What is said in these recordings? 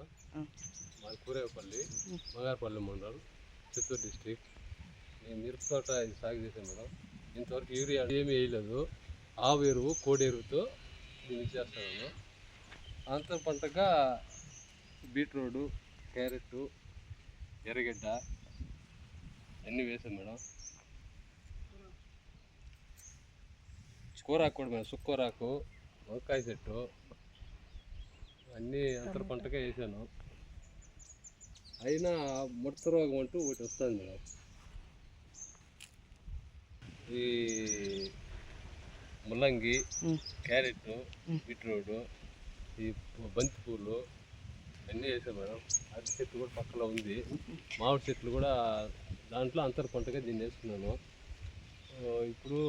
Madam. మాది కూరేపల్లి బంగారపల్లి మండలం Chittoor district. నేను మిరప తోట ఇది సాగు చేశాను మేడం ఇంతవరకు యూరియా ఏమీ వేయలేదు. ఆవు ఎరువు కోడి ఎరువుతో దీన్ని చేస్తాను అంతర పంటగా బీట్రూట్ క్యారెట్ ఎర్రగడ్డ అన్నీ వేసాను మేడం. కూరాకు కూడా మేడం సుక్కూరాకు వంకాయ చెట్టు అన్నీ అంతర పంటగా వేసాను. అయినా ముడత రోగం అంటూ ఒకటి వస్తుంది మేడం. ఈ ముల్లంగి. క్యారెట్. బీట్రూట్ ఈ బంతి పూలు అన్నీ వేసాం మేడం. అరటి చెట్టు కూడా పక్కలో ఉంది. మామిడి చెట్లు కూడా దాంట్లో అంతర పంటగా దీన్ని వేసుకున్నాను. ఇప్పుడు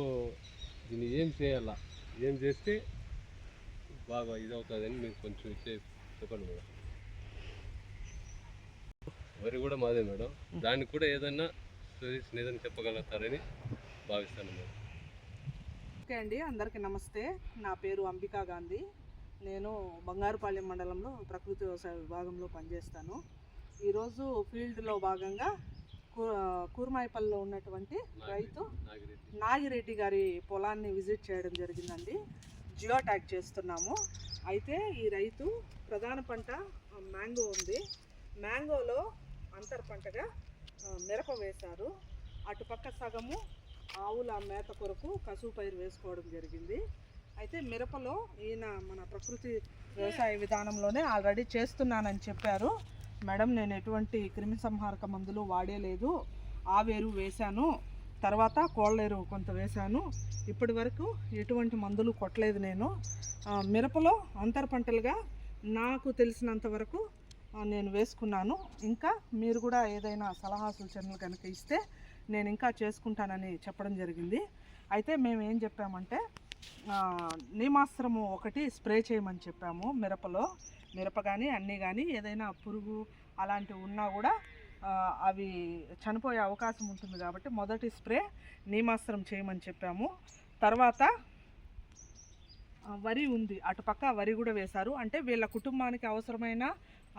దీన్ని ఏం చేయాలా? ఏం చేస్తే బాగా ఇది అవుతుందని మీకు కొంచెం ఇచ్చే చెప్పండి మేడం. వరి కూడా మాదే మేడం. దానికి కూడా ఏదన్నా సొల్యూషన్ ఏదైనా చెప్పగలుగుతారని భావిస్తాను మేడం. ఓకే అండి అందరికీ నమస్తే. నా పేరు అంబికా గాంధీ. నేను బంగారుపాలెం మండలంలో ప్రకృతి వ్యవసాయ విభాగంలో పనిచేస్తాను. ఈరోజు ఫీల్డ్లో భాగంగా కూర్మాయిపల్లిలో ఉన్నటువంటి రైతు నాగిరెడ్డి గారి పొలాన్ని విజిట్ చేయడం జరిగిందండి. జియో ట్యాగ్ చేస్తున్నాము. అయితే ఈ రైతు ప్రధాన పంట మ్యాంగో ఉంది. మ్యాంగోలో అంతర్ పంటగా మిరప వేశారు. అటుపక్క సగము ఆవుల మేత కొరకు కసువు పైరు వేసుకోవడం జరిగింది. అయితే మిరపలో ఈయన మన ప్రకృతి వ్యవసాయ విధానంలోనే ఆల్రెడీ చేస్తున్నానని చెప్పారు. మేడం నేను ఎటువంటి క్రిమిసంహారక మందులు వాడేలేదు. ఆవేరు వేశాను. తర్వాత కోళ్ళ ఎరువు కొంత వేశాను. ఇప్పటి వరకు ఎటువంటి మందులు కొట్టలేదు నేను. మిరపలో అంతర పంటలుగా నాకు తెలిసినంత వరకు నేను వేసుకున్నాను. ఇంకా మీరు కూడా ఏదైనా సలహా సూచనలు కనుక ఇస్తే నేను ఇంకా చేసుకుంటానని చెప్పడం జరిగింది. అయితే మేము ఏం చెప్పామంటే నీమాస్త్రము ఒకటి స్ప్రే చేయమని చెప్పాము. మిరపలో మిరప కానీ అన్నీ కానీ ఏదైనా పురుగు అలాంటివి ఉన్నా కూడా అవి చనిపోయే అవకాశం ఉంటుంది కాబట్టి మొదటి స్ప్రే నీమాస్త్రం చేయమని చెప్పాము. తర్వాత వరి ఉంది. అటుపక్క వరి కూడా వేశారు. అంటే వీళ్ళ కుటుంబానికి అవసరమైన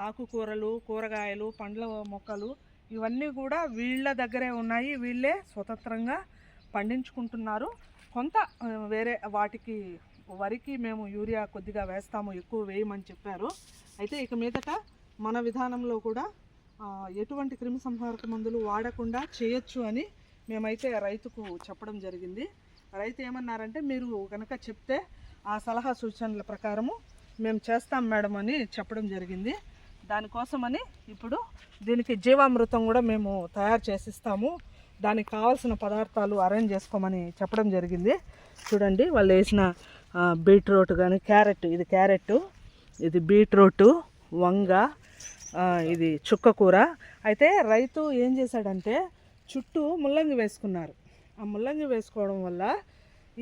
ఆకుకూరలు కూరగాయలు పండ్ల మొక్కలు ఇవన్నీ కూడా వీళ్ళ దగ్గరే ఉన్నాయి. వీళ్ళే స్వతంత్రంగా పండించుకుంటున్నారు. కొంత వేరే వాటికి వరికి మేము యూరియా కొద్దిగా వేస్తాము ఎక్కువ వేయమని చెప్పారు. అయితే ఇక మీదట మన విధానంలో కూడా ఎటువంటి క్రిమి సంహారక మందులు వాడకుండా చేయొచ్చు అని మేమైతే రైతుకు చెప్పడం జరిగింది. రైతు ఏమన్నారంటే మీరు కనుక చెప్తే ఆ సలహా సూచనల ప్రకారము మేము చేస్తాం మేడం అని చెప్పడం జరిగింది. దానికోసమని ఇప్పుడు దీనికి జీవామృతం కూడా మేము తయారు చేసిస్తాము. దానికి కావాల్సిన పదార్థాలు అరేంజ్ చేసుకోమని చెప్పడం జరిగింది. చూడండి వాళ్ళు వేసిన బీట్రూట్ కానీ క్యారెట్ ఇది క్యారెట్ ఇది బీట్రూట్ వంగ ఇది చుక్క కూర. అయితే రైతు ఏం చేశాడంటే చుట్టూ ముల్లంగి వేసుకున్నారు. ఆ ముల్లంగి వేసుకోవడం వల్ల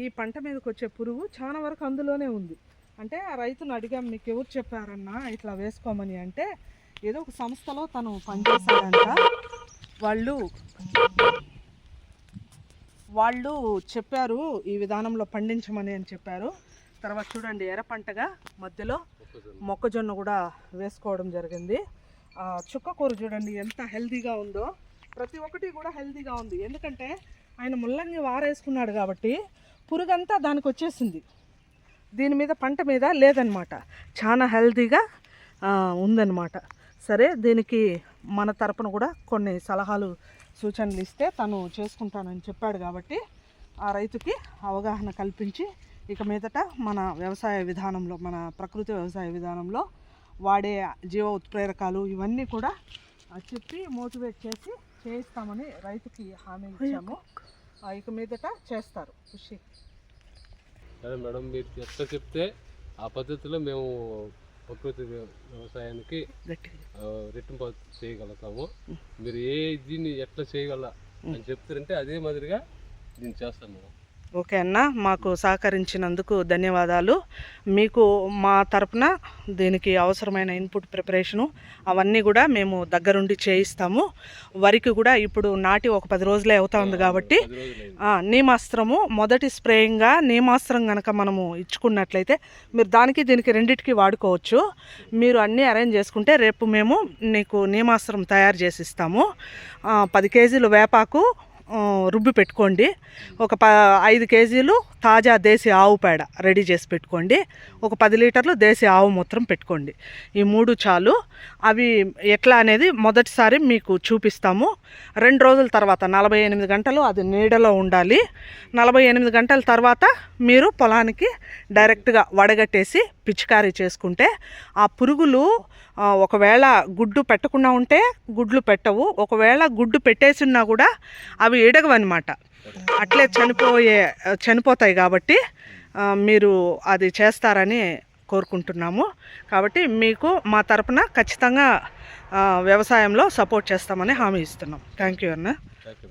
ఈ పంట మీదకి వచ్చే పురుగు చాలా వరకు అందులోనే ఉంది. అంటే ఆ రైతును అడిగాం మీకు ఎవరు చెప్పారన్నా ఇట్లా వేసుకోమని? అంటే ఏదో ఒక సంస్థలో తను పనిచేశాడంట. వాళ్ళు వాళ్ళు చెప్పారు ఈ విధానంలో పండించమని అని చెప్పారు. తర్వాత చూడండి ఎర్ర పంటగా మధ్యలో మొక్కజొన్న కూడా వేసుకోవడం జరిగింది. చుక్క కూర చూడండి ఎంత హెల్తీగా ఉందో. ప్రతి ఒక్కటి కూడా హెల్తీగా ఉంది. ఎందుకంటే ఆయన ముల్లంగి వారేసుకున్నాడు కాబట్టి పురుగంతా దానికి వచ్చేసింది. దీని మీద పంట మీద లేదనమాట. చాలా హెల్తీగా ఉందన్నమాట సరే దీనికి మన తరపున కూడా కొన్ని సలహాలు సూచనలు ఇస్తే తను చేసుకుంటానని చెప్పాడు కాబట్టి ఆ రైతుకి అవగాహన కల్పించి ఇక మీదట మన వ్యవసాయ విధానంలో మన ప్రకృతి వ్యవసాయ విధానంలో వాడే జీవ ఉత్ప్రేరకాలు ఇవన్నీ కూడా చెప్పి మోటివేట్ చేసి చేయిస్తామని రైతుకి హామీ ఇచ్చాము. ఇక మీదట చేస్తారు ఖుషి సరే మేడం మీరు ఎట్లా చెప్తే ఆ పద్ధతిలో మేము ప్రకృతి వ్య- వ్యవసాయానికి రెట్టింపు చేయగలుగుతాము. మీరు ఏ దీన్ని ఎట్లా చేయగల అని చెప్తారంటే అదే మాదిరిగా దీన్ని చేస్తాం మేడం. ఓకే అన్న మాకు సహకరించినందుకు ధన్యవాదాలు. మీకు మా తరపున దీనికి అవసరమైన ఇన్పుట్ ప్రిపరేషను అవన్నీ కూడా మేము దగ్గరుండి చేయిస్తాము. వరికి కూడా ఇప్పుడు నాటి ఒక పది రోజులే అవుతా ఉంది కాబట్టి నీమాస్త్రము మొదటి స్ప్రేయింగ్గా నీమాస్త్రం కనుక మనము ఇచ్చుకున్నట్లయితే మీరు దానికి దీనికి రెండిటికి వాడుకోవచ్చు. మీరు అన్నీ అరేంజ్ చేసుకుంటే రేపు మేము నీకు నీమాస్త్రం తయారు చేసి ఇస్తాము పది కేజీలు వేపాకు రుబ్బి పెట్టుకోండి. ఒక ప ఐదు కేజీలు తాజా దేశీ ఆవు పేడ రెడీ చేసి పెట్టుకోండి. ఒక పది లీటర్లు దేశీ ఆవు మూత్రం పెట్టుకోండి. ఈ మూడు చాలు. అవి ఎట్లా అనేది మొదటిసారి మీకు చూపిస్తాము. రెండు రోజుల తర్వాత నలభై ఎనిమిది గంటలు అది నీడలో ఉండాలి. నలభై ఎనిమిది గంటల తర్వాత మీరు పొలానికి డైరెక్ట్గా వడగట్టేసి పిచికారీ చేసుకుంటే ఆ పురుగులు ఒకవేళ గుడ్డు పెట్టకుండా ఉంటే గుడ్లు పెట్టవు. ఒకవేళ గుడ్డు పెట్టేసినా కూడా అవి ఎడగవన్నమాట అట్లే చనిపోయే చనిపోతాయి కాబట్టి మీరు అది చేస్తారని కోరుకుంటున్నాము. కాబట్టి మీకు మా తరపున ఖచ్చితంగా వ్యవసాయంలో సపోర్ట్ చేస్తామని హామీ ఇస్తున్నాం. థ్యాంక్ యూ అన్న. Thank you